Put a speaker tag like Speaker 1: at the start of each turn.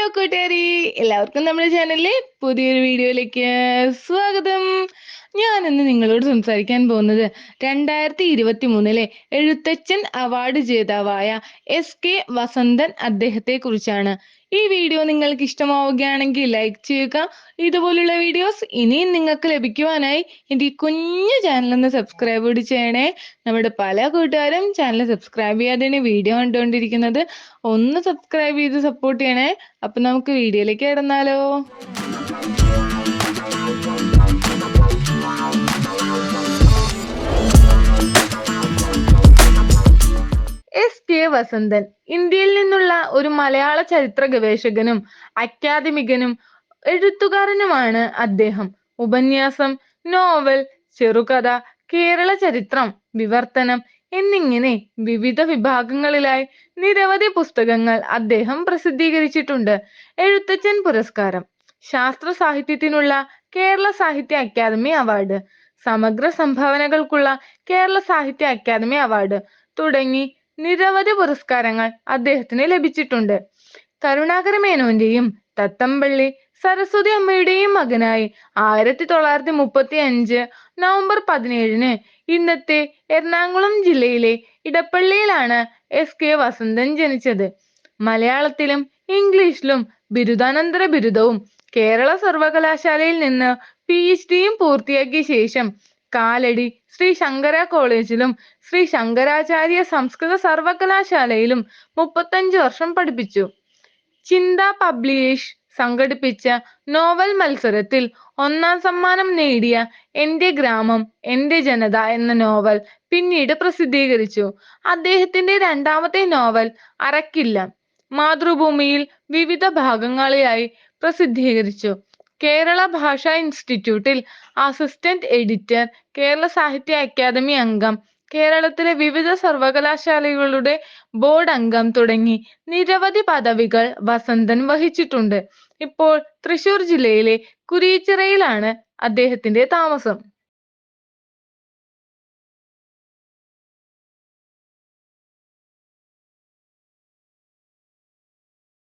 Speaker 1: Hello കൂട്ടുകാരി എല്ലാവർക്കും നമ്മുടെ ചാനലിലെ പുതിയൊരു വീഡിയോയിലേക്ക് സ്വാഗതം. ഞാൻ ഇന്ന് നിങ്ങളോട് സംസാരിക്കാൻ പോകുന്നത് രണ്ടായിരത്തി ഇരുപത്തി മൂന്നിലെ എഴുത്തച്ഛൻ അവാർഡ് ജേതാവായ എസ് കെ വസന്തൻ അദ്ദേഹത്തെ കുറിച്ചാണ്. ഈ വീഡിയോ നിങ്ങൾക്ക് ഇഷ്ടമാവുകയാണെങ്കിൽ ലൈക്ക് ചെയ്യുക. ഇതുപോലുള്ള വീഡിയോസ് ഇനിയും നിങ്ങൾക്ക് ലഭിക്കുവാനായി എന്റെ ഈ കുഞ്ഞു ചാനൽ ഒന്ന് സബ്സ്ക്രൈബ് കൂടി ചെയ്യണേ. നമ്മുടെ പല കൂട്ടുകാരും ചാനൽ സബ്സ്ക്രൈബ് ചെയ്യാതെയാണ് വീഡിയോ കണ്ടുകൊണ്ടിരിക്കുന്നത്. ഒന്ന് സബ്സ്ക്രൈബ് ചെയ്ത് സപ്പോർട്ട് ചെയ്യണേ. അപ്പൊ നമുക്ക് വീഡിയോയിലേക്ക് കിടന്നാലോ. S K Vasanthan. ഇന്ത്യയിൽ നിന്നുള്ള ഒരു മലയാള ചരിത്ര ഗവേഷകനും അക്കാദമികനും എഴുത്തുകാരനുമാണ് അദ്ദേഹം. ഉപന്യാസം നോവൽ ചെറുകഥ കേരള ചരിത്രം വിവർത്തനം എന്നിങ്ങനെ വിവിധ വിഭാഗങ്ങളിലായി നിരവധി പുസ്തകങ്ങൾ അദ്ദേഹം പ്രസിദ്ധീകരിച്ചിട്ടുണ്ട്. എഴുത്തച്ഛൻ പുരസ്കാരം. ശാസ്ത്ര സാഹിത്യത്തിനുള്ള കേരള സാഹിത്യ അക്കാദമി അവാർഡ്. സമഗ്ര സംഭാവനകൾക്കുള്ള കേരള സാഹിത്യ അക്കാദമി അവാർഡ്. തുടങ്ങി നിരവധി പുരസ്കാരങ്ങൾ അദ്ദേഹത്തിന് ലഭിച്ചിട്ടുണ്ട്. കരുണാകര മേനോന്റെയും തത്തമ്പള്ളി സരസ്വതി അമ്മയുടെയും മകനായി ആയിരത്തി തൊള്ളായിരത്തി മുപ്പത്തി അഞ്ച് നവംബർ പതിനേഴിന് ഇന്നത്തെ എറണാകുളം ജില്ലയിലെ ഇടപ്പള്ളിയിലാണ് എസ് കെ വസന്തൻ ജനിച്ചത്. മലയാളത്തിലും ഇംഗ്ലീഷിലും ബിരുദാനന്തര ബിരുദവും കേരള സർവകലാശാലയിൽ നിന്ന് പി എച്ച് ഡിയും പൂർത്തിയാക്കിയ ശേഷം കാലടി ശ്രീ ശങ്കര കോളേജിലും ശ്രീ ശങ്കരാചാര്യ സംസ്കൃത സർവകലാശാലയിലും മുപ്പത്തഞ്ച് വർഷം പഠിപ്പിച്ചു. ചിന്ത പബ്ലിഷ് സംഘടിപ്പിച്ച നോവൽ മത്സരത്തിൽ ഒന്നാം സമ്മാനം നേടിയ എന്റെ ഗ്രാമം എന്റെ ജനത എന്ന നോവൽ പിന്നീട് പ്രസിദ്ധീകരിച്ചു. അദ്ദേഹത്തിന്റെ രണ്ടാമത്തെ നോവൽ അറക്കില്ല. മാതൃഭൂമിയിൽ വിവിധ ഭാഗങ്ങളിലായി പ്രസിദ്ധീകരിച്ചു. കേരള ഭാഷാ ഇൻസ്റ്റിറ്റ്യൂട്ടിൽ അസിസ്റ്റന്റ് എഡിറ്റർ കേരള സാഹിത്യ അക്കാദമി അംഗം കേരളത്തിലെ വിവിധ സർവകലാശാലകളുടെ ബോർഡ് അംഗം തുടങ്ങി നിരവധി പദവികൾ വസന്തൻ വഹിച്ചിട്ടുണ്ട്. ഇപ്പോൾ തൃശൂർ ജില്ലയിലെ കുരീച്ചിറയിലാണ് അദ്ദേഹത്തിന്റെ താമസം.